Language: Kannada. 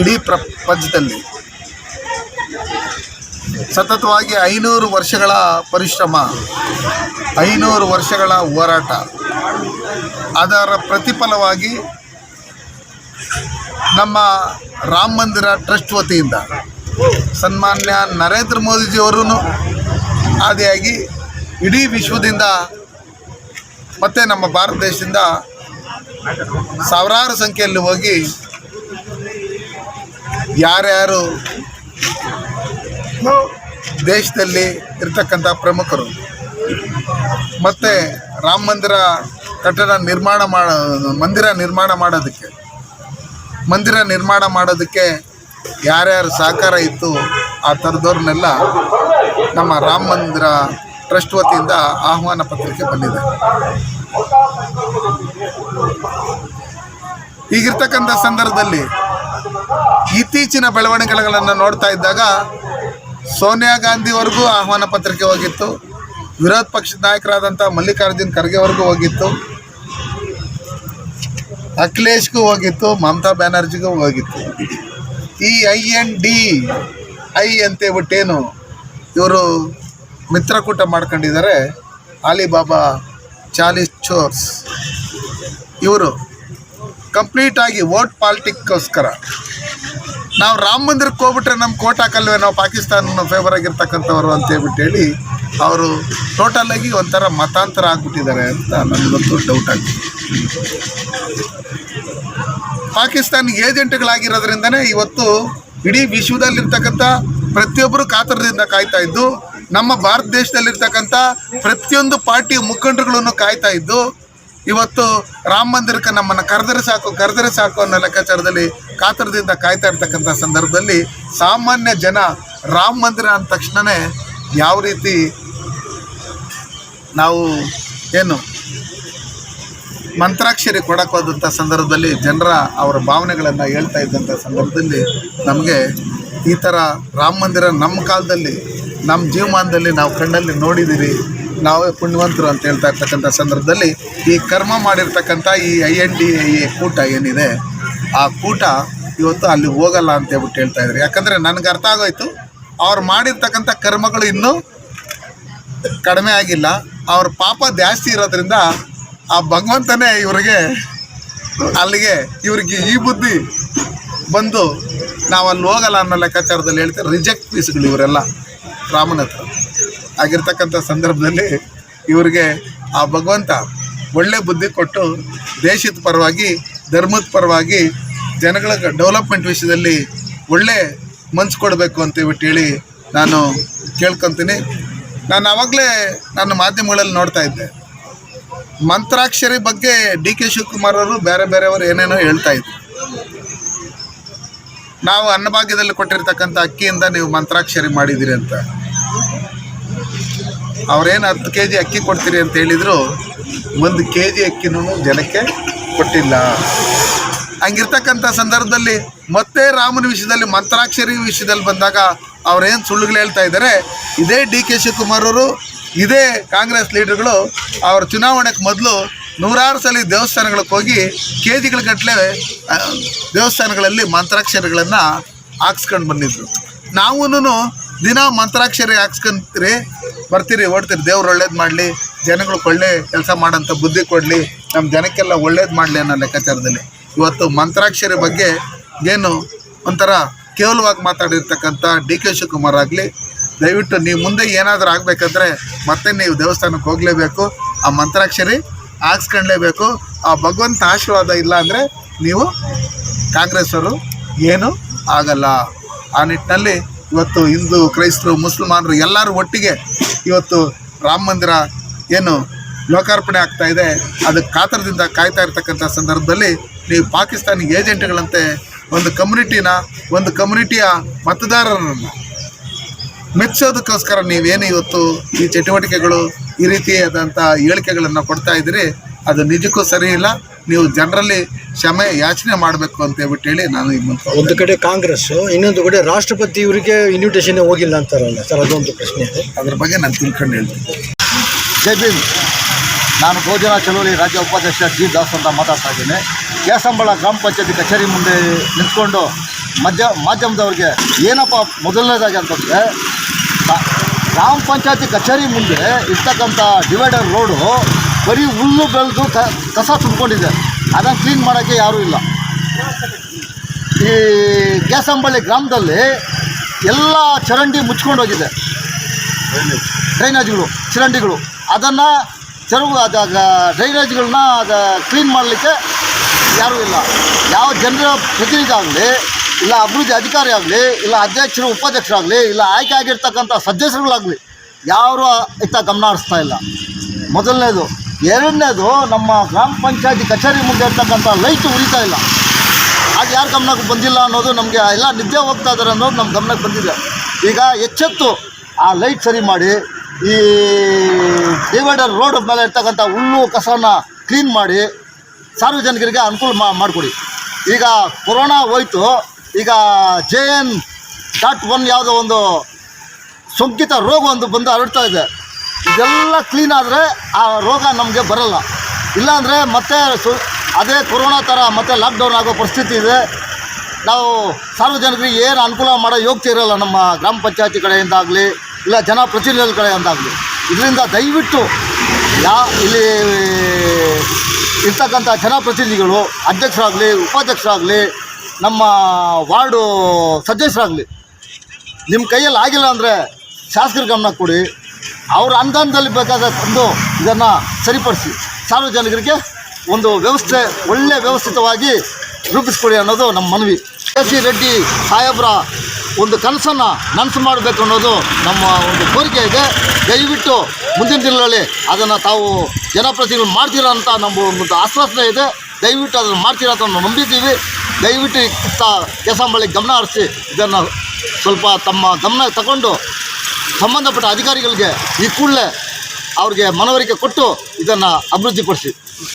ಇಡೀ ಪ್ರಪಂಚದಲ್ಲಿ. ಸತತವಾಗಿ ಐನೂರು ವರ್ಷಗಳ ಪರಿಶ್ರಮ, ಐನೂರು ವರ್ಷಗಳ ಹೋರಾಟ. ಅದರ ಪ್ರತಿಫಲವಾಗಿ ನಮ್ಮ ರಾಮ ಮಂದಿರ ಟ್ರಸ್ಟ್ ವತಿಯಿಂದ ಸನ್ಮಾನ್ಯ ನರೇಂದ್ರ ಮೋದಿಜಿಯವರೂ ಆದಿಯಾಗಿ ಇಡೀ ವಿಶ್ವದಿಂದ ಮತ್ತು ನಮ್ಮ ಭಾರತ ದೇಶದಿಂದ ಸಾವಿರಾರು ಸಂಖ್ಯೆಯಲ್ಲಿ ಹೋಗಿ ಯಾರ್ಯಾರು ದೇಶದಲ್ಲಿ ಇರ್ತಕ್ಕಂಥ ಪ್ರಮುಖರು. ಮತ್ತು ರಾಮ ಮಂದಿರ ಕಟ್ಟಡ ನಿರ್ಮಾಣ ಮಾಡ, ಮಂದಿರ ನಿರ್ಮಾಣ ಮಾಡೋದಕ್ಕೆ, ಮಂದಿರ ನಿರ್ಮಾಣ ಮಾಡೋದಕ್ಕೆ ಯಾರ್ಯಾರು ಸಹಕಾರ ಇತ್ತು, ಆ ಥರದವ್ರನ್ನೆಲ್ಲ ನಮ್ಮ ರಾಮ ಮಂದಿರ ಟ್ರಸ್ಟ್ ವತಿಯಿಂದ ಆಹ್ವಾನ ಪತ್ರಿಕೆ ಬಂದಿದೆ. ಈಗಿರ್ತಕ್ಕಂಥ ಸಂದರ್ಭದಲ್ಲಿ ಇತ್ತೀಚಿನ ಬೆಳವಣಿಗೆಗಳನ್ನು ನೋಡ್ತಾ ಇದ್ದಾಗ ಸೋನಿಯಾ ಗಾಂಧಿವರೆಗೂ ಆಹ್ವಾನ ಪತ್ರಿಕೆ ಹೋಗಿತ್ತು. ವಿರೋಧ ಪಕ್ಷದ ನಾಯಕರಾದಂಥ ಮಲ್ಲಿಕಾರ್ಜುನ್ ಖರ್ಗೆವರೆಗೂ ಹೋಗಿತ್ತು. ಅಖಿಲೇಶ್ಗೂ ಹೋಗಿತ್ತು, ಮಮತಾ ಬ್ಯಾನರ್ಜಿಗೂ ಹೋಗಿತ್ತು. ಈ ಐ ಎನ್ ಡಿ, ಐ ಅಂತೇಳ್ಬಿಟ್ಟೇನು ಇವರು ಮಿತ್ರಕೂಟ ಮಾಡ್ಕೊಂಡಿದ್ದಾರೆ. ಅಲಿಬಾಬಾ, ಚಾಲಿಸ್ ಚೋರ್ಸ್, ಇವರು. ಕಂಪ್ಲೀಟಾಗಿ ವೋಟ್ ಪಾಲಿಟಿಕ್ಕೋಸ್ಕರ. ನಾವು ರಾಮ ಮಂದಿರಕ್ಕೆ ಹೋಗ್ಬಿಟ್ರೆ ನಮ್ಮ ಕೋಟ್ ಹಾಕಲ್ವೇ ನಾವು ಪಾಕಿಸ್ತಾನ ಫೇವರ್ ಆಗಿರ್ತಕ್ಕಂಥವ್ರು ಅಂತ ಹೇಳ್ಬಿಟ್ಟು ಹೇಳಿ ಅವರು ಟೋಟಲಾಗಿ ಒಂಥರ ಮತಾಂತರ ಆಗ್ಬಿಟ್ಟಿದ್ದಾರೆ ಅಂತ ನನಗೊಂದು ಡೌಟ್ ಆಗಿದೆ. ಪಾಕಿಸ್ತಾನ ಏಜೆಂಟ್ಗಳಾಗಿರೋದ್ರಿಂದನೇ ಇವತ್ತು ಇಡೀ ವಿಶ್ವದಲ್ಲಿರ್ತಕ್ಕಂಥ ಪ್ರತಿಯೊಬ್ಬರು ಕಾತರದಿಂದ ಕಾಯ್ತಾ ಇದ್ದು, ನಮ್ಮ ಭಾರತ ದೇಶದಲ್ಲಿರ್ತಕ್ಕಂಥ ಪ್ರತಿಯೊಂದು ಪಾರ್ಟಿ ಮುಖಂಡರುಗಳನ್ನು ಕಾಯ್ತಾ ಇದ್ದು ಇವತ್ತು ರಾಮ ಮಂದಿರಕ್ಕೆ ನಮ್ಮನ್ನು ಕರೆದರೆ ಸಾಕು ಕರೆದರೆ ಸಾಕು ಅನ್ನೋ ಲೆಕ್ಕಾಚಾರದಲ್ಲಿ ಕಾತರದಿಂದ ಕಾಯ್ತಾ ಇರ್ತಕ್ಕಂಥ ಸಂದರ್ಭದಲ್ಲಿ ಸಾಮಾನ್ಯ ಜನ ರಾಮ ಮಂದಿರ ಅಂದ ತಕ್ಷಣವೇ ಯಾವ ರೀತಿ ನಾವು ಏನು ಮಂತ್ರಾಕ್ಷರಿ ಕೊಡಕ್ಕೆ ಹೋದಂಥ ಸಂದರ್ಭದಲ್ಲಿ ಜನರ ಅವರ ಭಾವನೆಗಳನ್ನು ಹೇಳ್ತಾ ಇದ್ದಂಥ ಸಂದರ್ಭದಲ್ಲಿ ನಮಗೆ ಈ ಥರ ರಾಮ ಮಂದಿರ ನಮ್ಮ ಕಾಲದಲ್ಲಿ, ನಮ್ಮ ಜೀವಮಾನದಲ್ಲಿ ನಾವು ಕಣ್ಣಲ್ಲಿ ನೋಡಿದ್ದೀರಿ. ನಾವೇ ಪುಣ್ಯವಂತರು ಅಂತ ಹೇಳ್ತಾ ಇರ್ತಕ್ಕಂಥ ಸಂದರ್ಭದಲ್ಲಿ ಈ ಕರ್ಮ ಮಾಡಿರ್ತಕ್ಕಂಥ ಈ ಐ ಎನ್ ಡಿ ಎ ಕೂಟ ಏನಿದೆ, ಆ ಕೂಟ ಇವತ್ತು ಅಲ್ಲಿ ಹೋಗಲ್ಲ ಅಂತ ಹೇಳ್ಬಿಟ್ಟು ಹೇಳ್ತಾ ಇದ್ದಾರೆ. ಯಾಕಂದರೆ ನನಗೆ ಅರ್ಥ ಆಗೋಯ್ತು. ಅವ್ರು ಮಾಡಿರ್ತಕ್ಕಂಥ ಕರ್ಮಗಳು ಇನ್ನೂ ಕಡಿಮೆ ಆಗಿಲ್ಲ. ಅವ್ರ ಪಾಪ ಜಾಸ್ತಿ ಇರೋದ್ರಿಂದ ಆ ಭಗವಂತನೇ ಇವರಿಗೆ ಅಲ್ಲಿಗೆ ಇವರಿಗೆ ಈ ಬುದ್ಧಿ ಬಂದು ನಾವು ಅಲ್ಲಿ ಹೋಗಲ್ಲ ಅನ್ನೋ ಲೆಕ್ಕಾಚಾರದಲ್ಲಿ ಹೇಳ್ತಾರೆ. ರಿಜೆಕ್ಟ್ ಪೀಸ್ಗಳು ಇವರೆಲ್ಲ ರಾಮನ ಹತ್ರ. ಆಗಿರ್ತಕ್ಕಂಥ ಸಂದರ್ಭದಲ್ಲಿ ಇವರಿಗೆ ಆ ಭಗವಂತ ಒಳ್ಳೆ ಬುದ್ಧಿ ಕೊಟ್ಟು ದೇಶದ ಪರವಾಗಿ, ಧರ್ಮದ ಪರವಾಗಿ, ಜನಗಳ ಡೆವಲಪ್ಮೆಂಟ್ ವಿಷಯದಲ್ಲಿ ಒಳ್ಳೆ ಮನ್ಸು ಕೊಡಬೇಕು ಅಂತ ಹೇಳ್ಬಿಟ್ಟು ಹೇಳಿ ನಾನು ಕೇಳ್ಕೊತೀನಿ. ನಾನು ಆವಾಗಲೇ ನನ್ನ ಮಾಧ್ಯಮಗಳಲ್ಲಿ ನೋಡ್ತಾ ಇದ್ದೆ. ಮಂತ್ರಾಕ್ಷರಿ ಬಗ್ಗೆ ಡಿ ಕೆ ಶಿವಕುಮಾರ್ ಅವರು ಬೇರೆ ಬೇರೆಯವರು ಏನೇನೋ ಹೇಳ್ತಾ ಇದ್ರು. ನಾವು ಅನ್ನಭಾಗ್ಯದಲ್ಲಿ ಕೊಟ್ಟಿರ್ತಕ್ಕಂಥ ಅಕ್ಕಿಯಿಂದ ನೀವು ಮಂತ್ರಾಕ್ಷರಿ ಮಾಡಿದ್ದೀರಿ ಅಂತ. ಅವ್ರೇನು ಹತ್ತು ಕೆ ಜಿ ಅಕ್ಕಿ ಕೊಡ್ತೀರಿ ಅಂತ ಹೇಳಿದರು, ಒಂದು ಕೆ ಜಿ ಅಕ್ಕಿನೂ ಜನಕ್ಕೆ ಕೊಟ್ಟಿಲ್ಲ. ಹಂಗಿರ್ತಕ್ಕಂಥ ಸಂದರ್ಭದಲ್ಲಿ ಮತ್ತೆ ರಾಮನ ವಿಷಯದಲ್ಲಿ, ಮಂತ್ರಾಕ್ಷರಿ ವಿಷಯದಲ್ಲಿ ಬಂದಾಗ ಅವ್ರೇನು ಸುಳ್ಳುಗಳು ಹೇಳ್ತಾ ಇದ್ದಾರೆ, ಇದೇ ಡಿ ಕೆ ಶಿವಕುಮಾರ್ ಅವರು, ಇದೇ ಕಾಂಗ್ರೆಸ್ ಲೀಡರ್ಗಳು ಅವ್ರ ಚುನಾವಣೆಗೆ ಮೊದಲು ನೂರಾರು ಸಲ ದೇವಸ್ಥಾನಗಳಿಗೆ ಹೋಗಿ ಕೆ ಜಿಗಳ ಗಟ್ಟಲೆ ದೇವಸ್ಥಾನಗಳಲ್ಲಿ ಮಂತ್ರಾಕ್ಷರಗಳನ್ನು ಹಾಕ್ಸ್ಕೊಂಡು ಬಂದಿದ್ರು. ನಾವೂ ದಿನ ಮಂತ್ರಾಕ್ಷರಿ ಹಾಕ್ಸ್ಕೊಂತೀರಿ, ಬರ್ತೀರಿ, ಓಡ್ತೀರಿ, ದೇವ್ರು ಒಳ್ಳೇದು ಮಾಡಲಿ ಜನಗಳಿಗೆ ಒಳ್ಳೆ ಕೆಲಸ ಮಾಡೋಂಥ ಬುದ್ಧಿ ಕೊಡಲಿ ನಮ್ಮ ಜನಕ್ಕೆಲ್ಲ ಒಳ್ಳೇದು ಮಾಡಲಿ ಅನ್ನೋ ಲೆಕ್ಕಾಚಾರದಲ್ಲಿ. ಇವತ್ತು ಮಂತ್ರಾಕ್ಷರಿ ಬಗ್ಗೆ ಏನು ಒಂಥರ ಕೇವಲವಾಗಿ ಮಾತಾಡಿರ್ತಕ್ಕಂಥ ಡಿ ಕೆ ಶಿವಕುಮಾರ್ ಆಗಲಿ, ದಯವಿಟ್ಟು ನೀವು ಮುಂದೆ ಏನಾದರೂ ಆಗಬೇಕಂದ್ರೆ ಮತ್ತೆ ನೀವು ದೇವಸ್ಥಾನಕ್ಕೆ ಹೋಗಲೇಬೇಕು, ಆ ಮಂತ್ರಾಕ್ಷರಿ ಹಾಕ್ಸ್ಕೊಂಡ್ಲೇಬೇಕು ಆ ಭಗವಂತ ಆಶೀರ್ವಾದ ಇಲ್ಲ ಅಂದರೆ ನೀವು ಕಾಂಗ್ರೆಸ್ಸವರು ಏನೂ ಆಗಲ್ಲ. ಆ ನಿಟ್ಟಿನಲ್ಲಿ ಇವತ್ತು ಹಿಂದೂ ಕ್ರೈಸ್ತರು ಮುಸಲ್ಮಾನರು ಎಲ್ಲರೂ ಒಟ್ಟಿಗೆ ಇವತ್ತು ರಾಮ ಮಂದಿರ ಏನು ಲೋಕಾರ್ಪಣೆ ಆಗ್ತಾ ಇದೆ. ಅದಕ್ಕೆ ಕಾತರದಿಂದ ಕಾಯ್ತಾ ಇರ್ತಕ್ಕಂಥ ಸಂದರ್ಭದಲ್ಲಿ ನೀವು ಪಾಕಿಸ್ತಾನಿ ಏಜೆಂಟ್ಗಳಂತೆ ಒಂದು ಕಮ್ಯುನಿಟಿನ ಒಂದು ಕಮ್ಯುನಿಟಿಯ ಮತದಾರರನ್ನು ಮೆಚ್ಚೋದಕ್ಕೋಸ್ಕರ ನೀವೇನು ಇವತ್ತು ಈ ಚಟುವಟಿಕೆಗಳು ಈ ರೀತಿಯಾದಂಥ ಹೇಳಿಕೆಗಳನ್ನು ಕೊಡ್ತಾ ಇದ್ದೀರಿ? ಅದು ನಿಜಕ್ಕೂ ಸರಿ ಇಲ್ಲ. ನೀವು ಜನರಲ್ಲಿ ಕ್ಷಮೆ ಯಾಚನೆ ಮಾಡಬೇಕು ಅಂತ ಹೇಳ್ಬಿಟ್ಟು ಹೇಳಿ ನಾನು ಈ ಒಂದು ಕಡೆ ಕಾಂಗ್ರೆಸ್ ಇನ್ನೊಂದು ಕಡೆ ರಾಷ್ಟ್ರಪತಿ ಇವರಿಗೆ ಇನ್ವಿಟೇಷನ್ ಹೋಗಿಲ್ಲ ಅಂತಾರಲ್ಲ ಸರ್ ಅದೊಂದು ಪ್ರಶ್ನೆ. ಇದೆ ಅದ್ರ ಬಗ್ಗೆ ನಾನು ತಿಳ್ಕೊಂಡು ಹೇಳ್ತೀನಿ. ಜೈ ಭೀಮ್. ನಾನು ಬಹುಜನ ಚಲೋಲಿ ರಾಜ್ಯ ಉಪಾಧ್ಯಕ್ಷ ಜಿ ದಾಸ್ ಅಂತ ಮಾತಾಡ್ತಾ ಇದ್ದೀನಿ. ಕೇಸಂಬಳ ಗ್ರಾಮ ಪಂಚಾಯತಿ ಕಚೇರಿ ಮುಂದೆ ನಿಂತ್ಕೊಂಡು ಮಧ್ಯ ಮಾಧ್ಯಮದವ್ರಿಗೆ ಏನಪ್ಪ ಮೊದಲನೇದಾಗಿ ಅಂತಂದರೆ ಗ್ರಾಮ ಪಂಚಾಯತಿ ಕಚೇರಿ ಮುಂದೆ ಇರ್ತಕ್ಕಂಥ ಡಿವೈಡರ್ ರೋಡು ಬರೀ ಹುಲ್ಲು ಬೆಳೆದು ಕಸ ತುಂಬಿಕೊಂಡಿದೆ. ಅದನ್ನು ಕ್ಲೀನ್ ಮಾಡೋಕ್ಕೆ ಯಾರೂ ಇಲ್ಲ. ಈ ಗ್ಯಾಸಂಬಳ್ಳಿ ಗ್ರಾಮದಲ್ಲಿ ಎಲ್ಲ ಚರಂಡಿ ಮುಚ್ಕೊಂಡೋಗಿದೆ ಡ್ರೈನೇಜ್ಗಳು, ಚರಂಡಿಗಳು. ಅದನ್ನು ಚರು, ಅದು ಡ್ರೈನೇಜ್ಗಳನ್ನ ಅದು ಕ್ಲೀನ್ ಮಾಡಲಿಕ್ಕೆ ಯಾರೂ ಇಲ್ಲ. ಯಾವ ಜನರ ಪ್ರತಿನಿಧಿ ಆಗಲಿ ಇಲ್ಲ ಅಭಿವೃದ್ಧಿ ಅಧಿಕಾರಿ ಆಗಲಿ, ಇಲ್ಲ ಅಧ್ಯಕ್ಷರು ಉಪಾಧ್ಯಕ್ಷರಾಗಲಿ ಇಲ್ಲ ಆಯ್ಕೆ ಆಗಿರ್ತಕ್ಕಂಥ ಸದಸ್ಯರುಗಳಾಗಲಿ, ಯಾರು ಇತ್ತ ಗಮನ ಹರಿಸ್ತಾ ಇಲ್ಲ. ಮೊದಲನೇದು ಎರಡನೇದು ನಮ್ಮ ಗ್ರಾಮ ಪಂಚಾಯತಿ ಕಚೇರಿ ಮುಂದೆ ಇರ್ತಕ್ಕಂಥ ಲೈಟ್ ಉರಿತಾ ಇಲ್ಲ. ಅದು ಯಾರ ಗಮನಕ್ಕೆ ಬಂದಿಲ್ಲ ಅನ್ನೋದು ನಮಗೆ ಎಲ್ಲ ನಿದ್ದೆ ಹೋಗ್ತಾ ಇದ್ದಾರೆ ಅನ್ನೋದು ನಮ್ಮ ಗಮನಕ್ಕೆ ಬಂದಿದೆ. ಈಗ ಎಚ್ಚೆತ್ತು ಆ ಲೈಟ್ ಸರಿ ಮಾಡಿ, ಈ ಡಿವೈಡರ್ ರೋಡ್ ಮೇಲೆ ಇರ್ತಕ್ಕಂಥ ಹುಲ್ಲು ಕಸನ ಕ್ಲೀನ್ ಮಾಡಿ, ಸಾರ್ವಜನಿಕರಿಗೆ ಅನುಕೂಲ ಮಾಡಿಕೊಡಿ. ಈಗ ಕೊರೋನಾ ಹೋಯ್ತು, ಈಗ ಜೆ ಎನ್ ಡಾಟ್ ಒನ್ ಯಾವುದೋ ಒಂದು ಸೋಂಕಿತ ರೋಗ ಒಂದು ಬಂದು ಹರಡ್ತಾ ಇದೆ. ಇದೆಲ್ಲ ಕ್ಲೀನ್ ಆದರೆ ಆ ರೋಗ ನಮಗೆ ಬರಲ್ಲ. ಇಲ್ಲಾಂದರೆ ಮತ್ತೆ ಸು, ಅದೇ ಕೊರೋನಾ ಥರ ಮತ್ತೆ ಲಾಕ್ಡೌನ್ ಆಗೋ ಪರಿಸ್ಥಿತಿ ಇದೆ. ನಾವು ಸಾರ್ವಜನಿಕರಿಗೆ ಏನು ಅನುಕೂಲ ಮಾಡೋ ಯೋಗ್ಯ ಇರಲ್ಲ ನಮ್ಮ ಗ್ರಾಮ ಪಂಚಾಯತಿ ಕಡೆಯಿಂದ ಆಗಲಿ ಇಲ್ಲ ಜನಪ್ರತಿನಿಧಿಗಳ ಕಡೆಯಿಂದಾಗಲಿ. ಇದರಿಂದ ದಯವಿಟ್ಟು ಯಾ, ಇಲ್ಲಿ ಇರ್ತಕ್ಕಂಥ ಜನಪ್ರತಿನಿಧಿಗಳು, ಅಧ್ಯಕ್ಷರಾಗಲಿ, ಉಪಾಧ್ಯಕ್ಷರಾಗಲಿ, ನಮ್ಮ ವಾರ್ಡು ಸದಸ್ಯರಾಗಲಿ ನಿಮ್ಮ ಕೈಯಲ್ಲಿ ಆಗಿಲ್ಲ ಅಂದರೆ ಶಾಸಕರ ಗಮನ ಕೊಡಿ. ಅವ್ರ ಅನುದಾನದಲ್ಲಿ ಬೇಕಾದ ಒಂದು ಇದನ್ನು ಸರಿಪಡಿಸಿ. ಸಾರ್ವಜನಿಕರಿಗೆ ಒಂದು ವ್ಯವಸ್ಥೆ, ಒಳ್ಳೆ ವ್ಯವಸ್ಥಿತವಾಗಿ ರೂಪಿಸ್ಕೊಡಿ ಅನ್ನೋದು ನಮ್ಮ ಮನವಿ. ಕೆ ಸಿ ರೆಡ್ಡಿ ಸಾಹೇಬ್ರ ಒಂದು ಕನಸನ್ನು ನನಸು ಮಾಡಬೇಕು ಅನ್ನೋದು ನಮ್ಮ ಒಂದು ಕೋರಿಕೆ ಇದೆ. ದಯವಿಟ್ಟು ಮುಂದಿನ ದಿನಗಳಲ್ಲಿ ಅದನ್ನು ತಾವು ಜನಪ್ರತಿನಿಧಿಗಳು ಮಾಡ್ತೀರ ಅಂತ ನಮ್ಮ ಒಂದು ಆಶ್ವಾಸನೆ ಇದೆ. ದಯವಿಟ್ಟು ಅದನ್ನು ಮಾಡ್ತೀರಾ ಅಂತ ನಾವು ನಂಬಿದ್ದೀವಿ. ದಯವಿಟ್ಟು ಕೆಲಸ ಕೇಸಂಬಳಿ ಗಮನ ಹರಿಸಿ ಇದನ್ನು ಸ್ವಲ್ಪ ತಮ್ಮ ಗಮನ ತಗೊಂಡು ಸಂಬಂಧಪಟ್ಟ ಅಧಿಕಾರಿಗಳಿಗೆ ಈ ಕೂಡಲೇ ಅವ್ರಿಗೆ ಮನವರಿಕೆ ಕೊಟ್ಟು ಇದನ್ನು ಅಭಿವೃದ್ಧಿಪಡಿಸಿ.